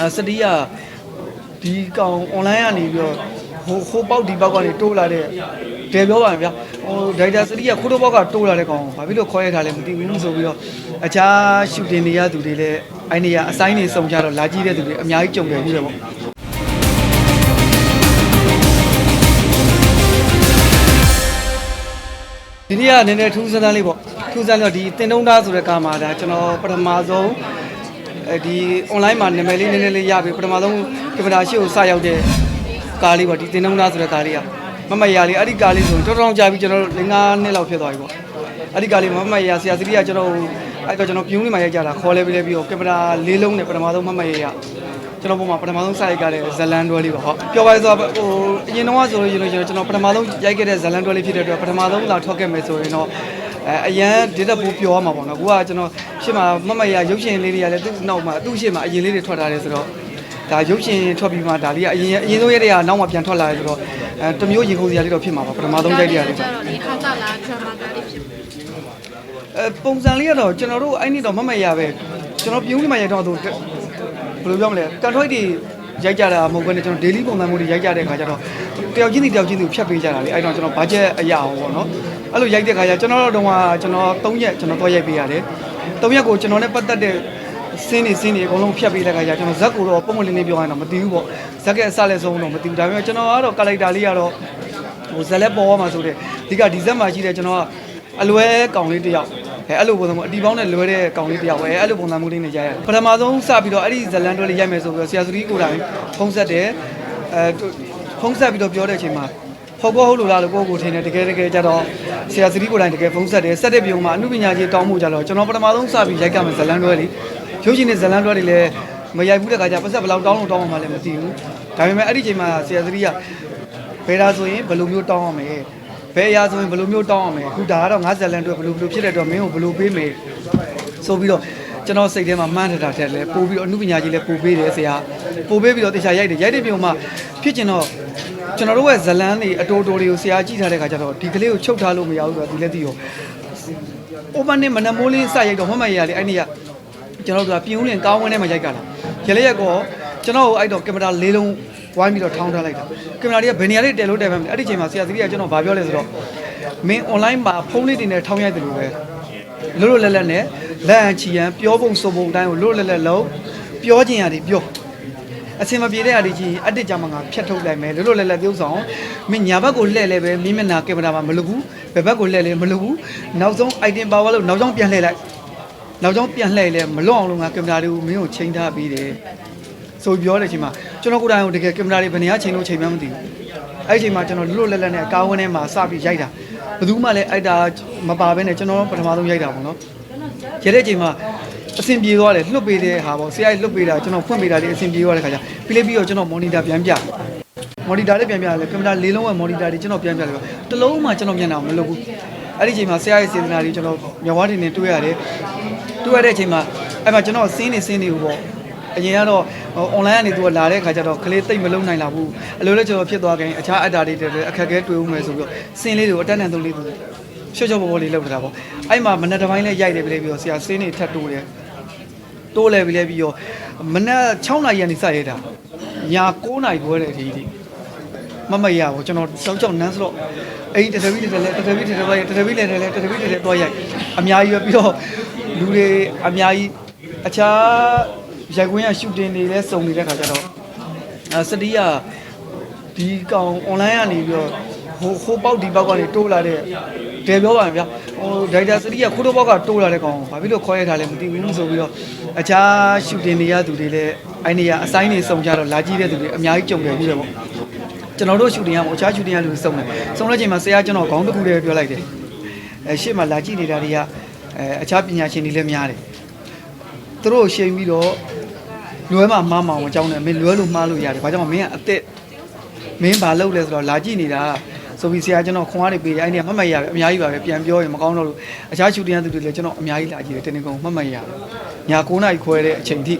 အဲစတီးကဒီကောင် online ကနေပြီးတော့ဟိုဟိုပေါက်ဒီပေါက်ကနေတိုးလာတဲ့ဒယ်ပြောပါမယ်ဗျာဟိုဒိုက်တာစတီးကခိုးတော့ပေါက်ကတိုးလာတဲ့ကောင်ဘာဖြစ်လို့ခေါ်ရထားလဲမသိဘူးဆိုပြီးတော့အခြားရှူတင်နေရသူတွေလည်းအိုင်းနေရအဆိုင်နေစုံကြတော့လာကြည့်တဲ့သူတွေအများကြီးကြုံတယ်ဘူးလေပေါ့ဒီနေ့ကနည်းနည်းထူးဆန်းဆန်းလေးပေါ့ထူးဆန်းတော့ဒီတင်တုံးသားဆိုတဲ့ကားမှာဒါကျွန်တော်ပထမဆုံး အဲဒီ online မှာနာမည်လေးနည်းနည်းလေးရပြီပထမဆုံးကင်မရာရှိကိုစရောက်တဲ့ကားလေးပေါ့ဒီတင်တုံးသားဆိုတဲ့ကားလေးကမမရလေးအဲ့ဒီကားလေးဆိုရင်တော်တော်ကြာပြီကျွန်တော်တို့၅နှစ်လောက်ဖြစ်သွားပြီပေါ့အဲ့ဒီကားလေးမမရဆရာစတိကကျွန်တော်အဲ့တော့ကျွန်တော်ပြုံးလေးမှာရိုက်ကြတာခေါ်လဲပြီးလဲပြီးတော့ကင်မရာလေးလုံးနဲ့ပထမဆုံးမမရရကျွန်တော်ပုံမှာပထမဆုံးစရိုက်ကြတဲ့ဇလန်တွဲလေးပေါ့ဟုတ်ပြောပါရဆိုဟိုအရင်တော့ဆိုလို့ရင်ကျွန်တော်ပထမဆုံးရိုက်ခဲ့တဲ့ဇလန်တွဲလေးဖြစ်တဲ့အတွက်ပထမဆုံးလာထွက်ခဲ့မယ်ဆိုရင်တော့ အဲအရန်ဒီတက်ပိုးပြောရမှာပေါ့နော်ကိုကကျွန်တော်ရှေ့မှာမမရရုပ်ရှင်လေးတွေကလည်းသူ့နောက်မှာသူ့ရှေ့မှာအရင်လေးတွေထွက်ထားတယ်ဆိုတော့ဒါရုပ်ရှင်ထွက်ပြီးမှဒါလေးကအရင်အရင်ဆုံးရက်တွေကနောက်မှပြန်ထွက်လာတယ်ဆိုတော့အဲတမျိုးရင်ခုန်စရာလေးတော့ဖြစ်မှာပါပထမဆုံးရိုက်တဲ့ရလေးကျတော့ဒီဟာကလာ drama ကလေးဖြစ်တယ်အဲပုံစံလေးကတော့ကျွန်တော်တို့အဲ့ဒီတော့မမရပဲကျွန်တော်ပြုံးလေးမှရိုက်တော့သူဘယ်လိုပြောမလဲကန်ထွိုက်တွေရိုက်ကြတာမဟုတ်ဘဲနဲ့ကျွန်တော် daily ပုံစံမျိုးတွေရိုက်ကြတဲ့ခါကျတော့ တယောက်ချင်းစီတယောက်ချင်းစီကိုဖြတ်ပေးကြတာလေအဲ့တော့ကျွန်တော် budget အရအောင်ပေါ့နော်အဲ့လိုရိုက်တဲ့ခါကျကျွန်တော်တို့တော့ကျွန်တော်3ရက်ကျွန်တော်တော့ရိုက်ပေးရတယ်3ရက်ကိုကျွန်တော်နဲ့ပတ်သက်တဲ့စင်းနေစင်းနေအကုန်လုံးဖြတ်ပေးတဲ့ခါကျကျွန်တော်ဇက်ကိုတော့ပုံမှန်လေးလေးပြောရရင်တော့မသိဘူးပေါ့ဇက်ကအစလည်းဆုံးတော့မသိဘူးဒါပေမဲ့ကျွန်တော်ကတော့ကာလိုက်တာလေးကတော့ဟိုဇက်လက်ပေါ်ရမှာဆိုတဲ့ဒီကဒီဇက်မှာရှိတဲ့ကျွန်တော်ကအလွဲကောင်လေးတစ်ယောက်အဲအဲ့လိုပုံစံမျိုးအတီပေါင်းနဲ့လွဲတဲ့ကောင်လေးတယောက်ပဲအဲ့လိုပုံစံမျိုးလေးနဲ့ရိုက်ရတယ်ပထမဆုံးစပြီးတော့အဲ့ဒီဇလန်တွဲလေးရိုက်မယ်ဆိုပြီးတော့ဆရာစရီကိုယ်တိုင်ဖုံးဆက်တယ်အဲ ဖုံးဆက်ပြီးတော့ပြောတဲ့အချိန်မှာဟုတ်ကောဟုတ်လို့လားလို့ကိုယ့်ကိုယ်ထင်တယ်တကယ်တကယ်ကြတော့ဆရာစရီကိုယ်တိုင်တကယ်ဖုံးဆက်တယ်ဆက်တဲ့ပြုံမှာအမှုပညာကြီးတောင်းမှုကြတော့ကျွန်တော်ပထမဆုံးစပြီးရိုက်ကမယ်ဇလန်တွဲလေးရုပ်ရှင်နဲ့ဇလန်တွဲလေးလည်းမရိုက်ဘူးတဲ့ခါကျပတ်ဆက်ဘယ်လောက်တောင်းလို့တောင်းမှလည်းမသိဘူးဒါပေမဲ့အဲ့ဒီချိန်မှာဆရာစရီကဘယ်ဒါဆိုရင်ဘယ်လိုမျိုးတောင်းရမလဲဘယ်အရာဆိုရင်ဘယ်လိုမျိုးတောင်းရမလဲအခုဒါကတော့ငါဇလန်တွဲဘယ်လိုဘယ်လိုဖြစ်တဲ့တော့မင်းကိုဘယ်လိုပေးမယ်ဆိုပြီးတော့ကျွန်တော်စိတ်ထဲမှာမှန်းထတာတဲ့လဲပို့ပြီးတော့အမှုပညာကြီးလဲပို့ပေးတယ်ဆရာပို့ပေးပြီးတော့တေချာရိုက်တယ်ရိုက်တဲ့ပြုံမှာဖြစ်ကျင်တော့ ကျွန်တော်တို့ရဲ့ဇလန်းတွေအတိုးတိုးတွေကိုဆရာကြည့်ထားတဲ့ခါကျတော့ဒီကလေးကိုချုပ်ထားလို့မရဘူးဆိုတော့ဒီလက်သိရော open နဲ့မနမိုးလေးစရိုက်တော့မမရရလေအဲ့ဒီကကျွန်တော်တို့ကပြင်းဦးလင်ကောင်းဝင်းထဲမှာရိုက်ကြတာရလေးရက်ကောကျွန်တော်အဲ့တော့ကင်မရာလေးလုံးဝိုင်းပြီးတော့ထောင်းထားလိုက်တာကင်မရာတွေကဘယ်နေရာလေးတဲလို့တဲမှမလဲအဲ့ဒီချိန်မှာဆရာသတိကကျွန်တော်ဗာပြောလဲဆိုတော့မင်း online မှာဖုန်းလေးတင်နဲ့ထောင်းရိုက်တယ်လို့ပဲလွတ်လွတ်လပ်လပ်နဲ့လက်အန်ချီရန်ပြောပုံဆိုပုံအတိုင်းကိုလွတ်လွတ်လပ်လပ်လုံးပြောချင်ရတယ်ပြော အစင်မပြေတဲ့အားဒီကြီးအတစ်ကြမှာငါဖြတ်ထုတ်လိုက်မယ်လွတ်လွတ်လပ်လပ်ပြုံးဆောင်မင်းညာဘက်ကိုလှည့်လဲပဲမိမျက်နှာကင်မရာမှာမလုပ်ဘူးဘယ်ဘက်ကိုလှည့်လဲမလုပ်ဘူးနောက်ဆုံး item power လို့နောက်ဆုံးပြန်လှည့်လိုက်နောက်ဆုံးပြန်လှည့်လဲမလွတ်အောင်လို့ငါကင်မရာတွေကိုမင်းကိုချိန်ထားပေးတယ်ဆိုပြောတဲ့အချိန်မှာကျွန်တော်ကိုယ်တိုင်ကိုတကယ်ကင်မရာတွေဘယ်နေရာချိန်လို့ချိန်မှမသိဘူးအဲ့ဒီအချိန်မှာကျွန်တော်လွတ်လွတ်လပ်လပ်နဲ့ကားဝန်းထဲမှာစပြီးရိုက်တာဘယ်သူမှလည်းအဲ့ဒါမပါဘဲနဲ့ကျွန်တော်ပထမဆုံးရိုက်တာပေါ့နော်ရတဲ့အချိန်မှာ အဆင်ပြေသွားတယ်လွတ်ပေးတဲ့ဟာပေါ့ဆရာကြီးလွတ်ပေးတာကျွန်တော်ဖွင့်ပေးတာလေးအဆင်ပြေသွားတဲ့ခါကျပြီးလေးပြီးတော့ကျွန်တော်မော်နီတာပြန်ပြမော်နီတာလေးပြန်ပြတယ်ကင်မရာလေးလုံးရဲ့မော်နီတာတွေကျွန်တော်ပြန်ပြတယ်ပေါ့တစ်လုံးမှကျွန်တော်မျက်နှာမလုပ်ဘူးအဲ့ဒီအချိန်မှာဆရာရဲ့စေတနာတွေကျွန်တော်မျက်ဝါးတင်နေတွေ့ရတယ်တွေ့ရတဲ့အချိန်မှာအဲ့မှာကျွန်တော်စင်းနေစင်းနေဘူးပေါ့အရင်ကတော့ဟို online ကနေသူကလာတဲ့ခါကျတော့ကလေးတိတ်မလုံးနိုင်လာဘူးအလိုလိုကျွန်တော်ဖြစ်သွားခင်အခြားအက်တာတွေတွေအခက်အခဲတွေ့ဦးမယ်ဆိုပြီးတော့စင်းလေးတွေကိုအတက်တန်သုံးလေးသူ ရှော့ရှော့ပေါ်ပေါ်လေးလောက်ထားတာပေါ့အဲ့မှာမနက်တစ်ပိုင်းလေးရိုက်တယ်ပြီးလေးပြီးတော့ဆရာစင်းနေထပ်တိုးတယ်တိုးလဲပြီးလဲပြီးတော့မနက်6နာရီကနေစရိုက်တာည9နာရီခွဲတဲ့အထိဒီမမရဘူးကျွန်တော်စောက်ချောက်နန်းစတော့အဲ့ဒီတထဗီတထလဲတထဗီတထလဲတထဗီလဲလဲတထဗီတထတော့ရိုက်အများကြီးပဲပြီးတော့လူတွေအများကြီးအခြားရိုက်ခွင်းရရှူတင်တွေလဲစုံနေတဲ့ခါကျတော့အဲစတီးကဒီကောင် online ကနေပြီးတော့ဟိုဟိုပေါက်ဒီပေါက်ကနေတိုးလာတဲ့ ဒယ်ပြောပါမယ်ဗျာဟိုဒိုက်တာစတီးကခိုးတော့ပေါက်ကတိုးလာတဲ့ကောင်ဘာဖြစ်လို့ခေါ်ရထားလဲမသိဘူးဆိုပြီးတော့အခြားရှူတင်နေရသူတွေလည်းအဲ့နေရအဆိုင်နေစုံကြတော့လာကြည့်တဲ့သူတွေအများကြီးကြုံတယ်ဘူးလေပေါ့ကျွန်တော်တို့ရှူတင်ရမို့အခြားရှူတင်ရလူတွေစုံတယ်စုံတဲ့ချိန်မှာဆရာကျွန်တော်ခေါင်းတစ်ခုတည်းပြောလိုက်တယ်အဲရှေ့မှာလာကြည့်နေတာတွေကအဲအခြားပညာရှင်တွေလည်းများတယ်သူတို့ကိုရှိန်ပြီးတော့လွဲမှာမှားမှာအောင်အကြောင်းနဲ့မင်းလွဲလို့မှားလို့ရတယ်ဘာကြောင့်မင်းကအသက်မင်းဘာလုပ်လဲဆိုတော့လာကြည့်နေတာ ဆိုပြီးဆရာကျွန်တော်ခွန်အားတွေပေးတယ်အဲ့ဒီကမှတ်မှတ်ရပဲအများကြီးပါပဲပြန်ပြောရင်မကောင်းတော့လို့အခြားရှူတင်ရသူတွေလည်းကျွန်တော်အများကြီးလာကြည့်တယ်တင်းတင်းကုန်းမှတ်မှတ်ရညာ9နာရီခွဲတဲ့အချိန်ထိ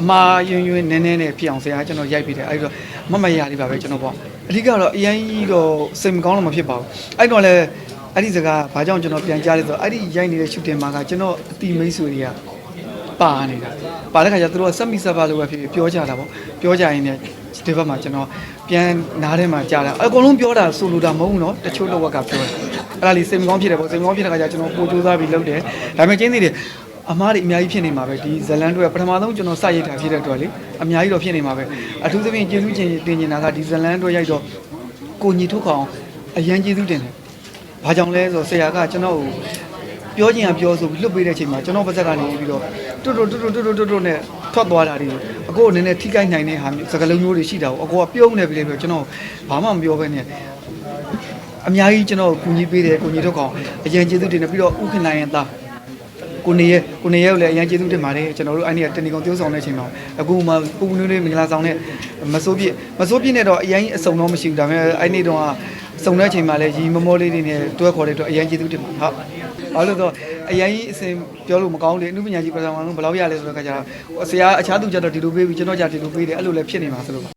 အမားယွန်းယွန်းနည်းနည်းနဲ့ဖြစ်အောင်ဆရာကျွန်တော်ရိုက်ပေးတယ်အဲ့တော့မှတ်မှတ်ရလေးပါပဲကျွန်တော်ပေါ့အဓိကတော့အရင်ကြီးတော့စိတ်မကောင်းလို့မဖြစ်ပါဘူးအဲ့တော့လည်းအဲ့ဒီစကားဘာကြောင့်ကျွန်တော်ပြန်ကြားလဲဆိုတော့အဲ့ဒီရိုက်နေတဲ့ရှူတင်မှာကကျွန်တော်အတီမိတ်ဆွေတွေကပပါနေတာပါတဲ့ခါကျသူတို့ကစက်မိစက်ပါလို့ပဲဖြစ်ဖြစ်ပြောကြတာပေါ့ပြောကြရင်လည်း ဒီဘက်မှာကျွန်တော်ပြန်နားထဲမှာကြားတာအကုန်လုံးပြောတာဆိုလိုတာမဟုတ်ဘူးနော်တချို့တော့ဝက်ကပြောတယ်အဲ့ဒါလေးစိတ်မကောင်းဖြစ်တယ်ပေါ့စိတ်မကောင်းဖြစ်တဲ့ခါကျကျွန်တော်ပိုကြိုးစားပြီးလုပ်တယ်ဒါပေမဲ့ကျင်းသေးတယ်အမားတွေအများကြီးဖြစ်နေမှာပဲဒီဇလန်တွေပထမဆုံးကျွန်တော်စရိုက်တာဖြစ်တဲ့အတွက်လေအများကြီးတော့ဖြစ်နေမှာပဲအထူးသဖြင့်ကျေးဇူးတင်တင်နေတာကဒီဇလန်တွေရိုက်တော့ကိုညီထုတ်ခေါအောင်အရန်ကျေးဇူးတင်တယ်ဘာကြောင့်လဲဆိုတော့ဆရာကကျွန်တော်ကိုပြောချင်တာပြောဆိုပြီးလွတ်ပေးတဲ့အချိန်မှာကျွန်တော်ပါဇက်ကနေပြီးတော့တွတ်တွတ်တွတ်တွတ်တွတ်တွတ်တွတ်နဲ့ ထွက်သွားတာတွေအကိုကနည်းနည်းထိခိုက်နိုင်တဲ့ဟာမျိုးစကလုံးမျိုးတွေရှိတာကိုအကိုကပြုံးနေပြီလေပြောကျွန်တော်ဘာမှမပြောဘဲနဲ့အများကြီးကျွန်တော်ကူညီပေးတယ်ကိုညီတို့ကောင်အရင်ကျေးဇူးတင်တယ်ပြီးတော့ဥခင်နိုင်ရင်သားကိုနေရကိုနေရကိုလည်းအရင်ကျေးဇူးတင်ပါတယ်ကျွန်တော်တို့အဲ့ဒီကတဏီကောင် tiêu ဆောင်တဲ့အချိန်မှာအခုမှပူပူနွေးနွေးမင်္ဂလာဆောင်နဲ့မစိုးပြည့်မစိုးပြည့်နဲ့တော့အရင်အစုံတော့မရှိဘူးဒါပေမဲ့အဲ့ဒီတော့စုံတဲ့အချိန်မှာလည်းရီမမောလေးတွေနဲ့တွဲခေါ်တဲ့အတွက်အရင်ကျေးဇူးတင်ပါဟုတ်ဘာလို့လဲဆိုတော့ အရင်ကြီးအစင်ပြောလို့မကောင်းလေအနုပညာကြီးပထမဆုံးဘယ်လောက်ရလဲဆိုတော့ကကြတော့ဆရာအခြားသူကြတော့ဒီလိုပေးပြီးကျွန်တော်ကြဒီလိုပေးတယ်အဲ့လိုလည်းဖြစ်နေမှာဆိုလို့